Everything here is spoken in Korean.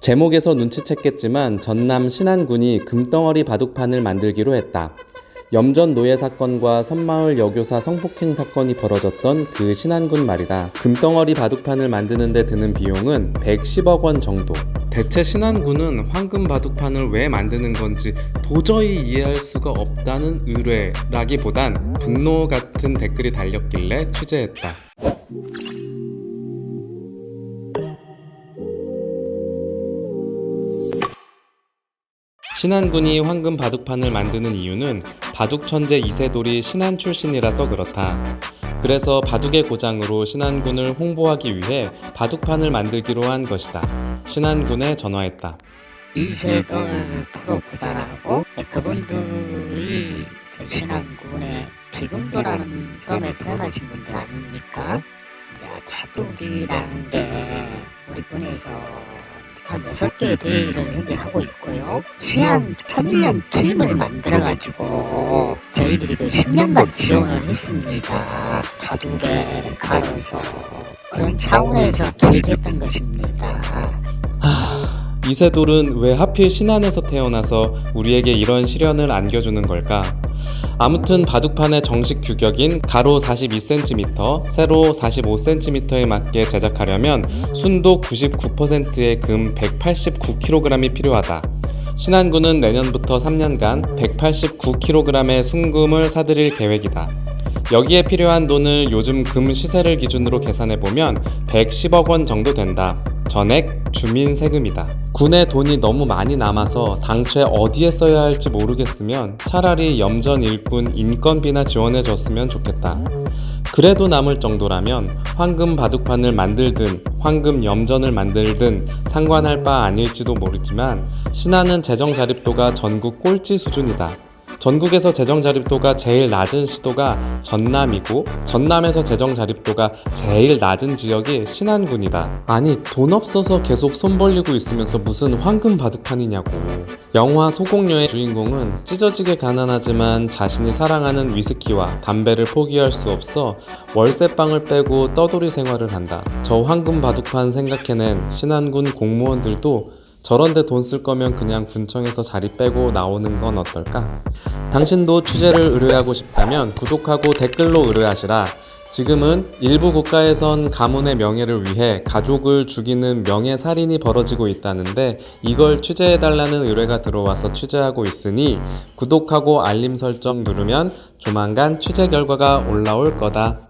제목에서 눈치챘겠지만 전남 신안군이 금덩어리 바둑판을 만들기로 했다. 염전 노예 사건과 선마을 여교사 성폭행 사건이 벌어졌던 그 신안군 말이다. 금덩어리 바둑판을 만드는 데 드는 비용은 110억 원 정도. 대체 신안군은 황금 바둑판을 왜 만드는 건지 도저히 이해할 수가 없다는 의뢰라기보단 분노 같은 댓글이 달렸길래 취재했다. 신안군이 황금 바둑판을 만드는 이유는 바둑 천재 이세돌이 신안 출신이라서 그렇다. 그래서 바둑의 고장으로 신안군을 홍보하기 위해 바둑판을 만들기로 한 것이다. 신안군에 전화했다. 이세돌 프로구단하고 그분들이 저 신안군의 기금도라는 섬에 태어나신 분들 아닙니까? 이제 바둑이라는 게 우리 군에서 한 여섯 개의 대회를 현재 하고 있고요. 시안 천일년 팀을 만들어가지고 저희들이 그 10년간 지원을 했습니다. 바둑에 가려서 그런 차원에서 기획했던 것입니다. 이세돌은 왜 하필 신안에서 태어나서 우리에게 이런 시련을 안겨주는 걸까? 아무튼 바둑판의 정식 규격인 가로 42cm, 세로 45cm에 맞게 제작하려면 순도 99%의 금 189kg이 필요하다. 신안군은 내년부터 3년간 189kg의 순금을 사들일 계획이다. 여기에 필요한 돈을 요즘 금 시세를 기준으로 계산해 보면 110억 원 정도 된다. 전액 주민 세금이다. 군에 돈이 너무 많이 남아서 당초에 어디에 써야 할지 모르겠으면 차라리 염전 일꾼 인건비나 지원해 줬으면 좋겠다. 그래도 남을 정도라면 황금 바둑판을 만들든 황금 염전을 만들든 상관할 바 아닐지도 모르지만 신안은 재정 자립도가 전국 꼴찌 수준이다. 전국에서 재정 자립도가 제일 낮은 시도가 전남이고 전남에서 재정 자립도가 제일 낮은 지역이 신안군이다. 아니 돈 없어서 계속 손 벌리고 있으면서 무슨 황금 바둑판이냐고. 영화 소공녀의 주인공은 찢어지게 가난하지만 자신이 사랑하는 위스키와 담배를 포기할 수 없어 월세방을 빼고 떠돌이 생활을 한다. 저 황금 바둑판 생각해낸 신안군 공무원들도 저런데 돈 쓸 거면 그냥 군청에서 자리 빼고 나오는 건 어떨까? 당신도 취재를 의뢰하고 싶다면 구독하고 댓글로 의뢰하시라. 지금은 일부 국가에선 가문의 명예를 위해 가족을 죽이는 명예살인이 벌어지고 있다는데 이걸 취재해달라는 의뢰가 들어와서 취재하고 있으니 구독하고 알림 설정 누르면 조만간 취재 결과가 올라올 거다.